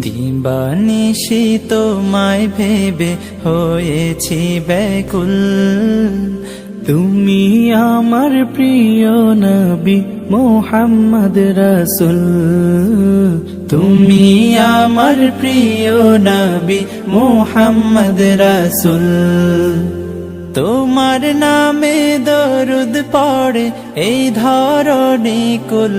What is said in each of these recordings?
দিবানিশি তোমায় ভেবে হয়েছি ব্যাকুল। তুমি আমার প্রিয় নবী মোহাম্মদ রসুল। তুমি আমার প্রিয় নবী মোহাম্মদ রসুল। তোমার নামে দরুদ পড়ে এই ধরণী কুল।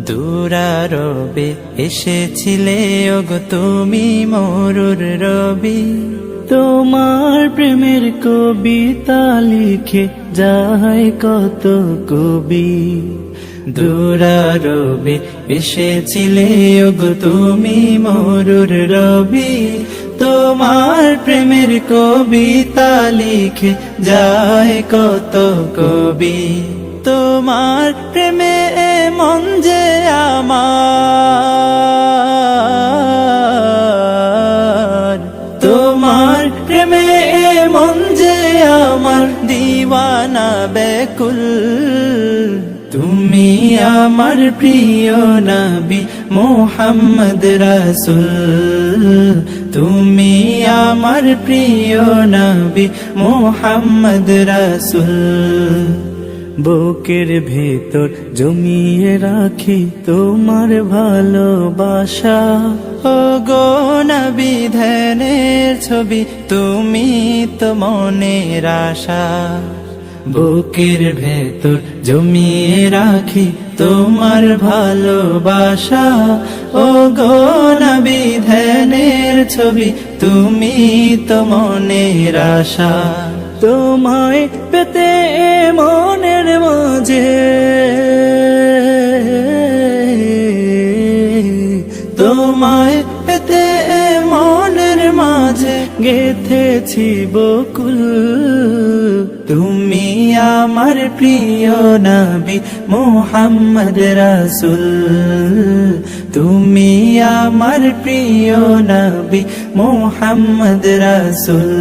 দূরারবে এসেছিলে, ওগো তুমি মরুর রবি। তোমার প্রেমের কবিতা লিখে যায় কত কবি। দূরারবে এসেছিলে, ওগো তুমি মরুর রবি। তোমার প্রেমের কবিতা লিখে যায় কত কবি। তোমার প্রেমে দিওয়ানা বেকুল তুমি আমার প্রিয় নবী মোহাম্মদ রাসুল। তুমি আমার প্রিয় নবী মোহাম্মদ রসুল। বুকের ভেতর জমিয়ে রাখি তোমার ভালোবাসা। ও গো নবী ধ্যানের ছবি তুমি তো মনের আশা। বুকের ভেতর জমিয়ে রাখি তোমার ভালোবাসা। ও গো নবী ধ্যানের ছবি তুমি তো মনের আশা। তোমায় পেতে মনের মাঝে। তোমায় পেতে মনের মাঝে গেথেছি বকুল। তুমি আমার প্রিয় নবী মোহাম্মদ রসুল। তুমি আমার প্রিয় নবী মোহাম্মদ রসুল।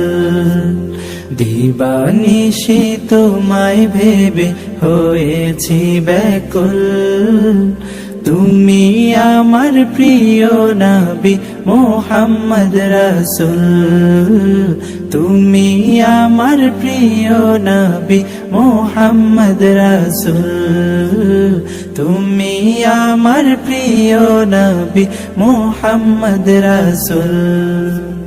দিবানিশি তোমায় ভেবে হয়েছি ব্যাকুল। তুমি আমার প্রিয় নবী মোহাম্মদ রসুল। তুমি আমার প্রিয় নবী মোহাম্মদ রসুল। তুমি আমার প্রিয় নবী মোহাম্মদ রসুল।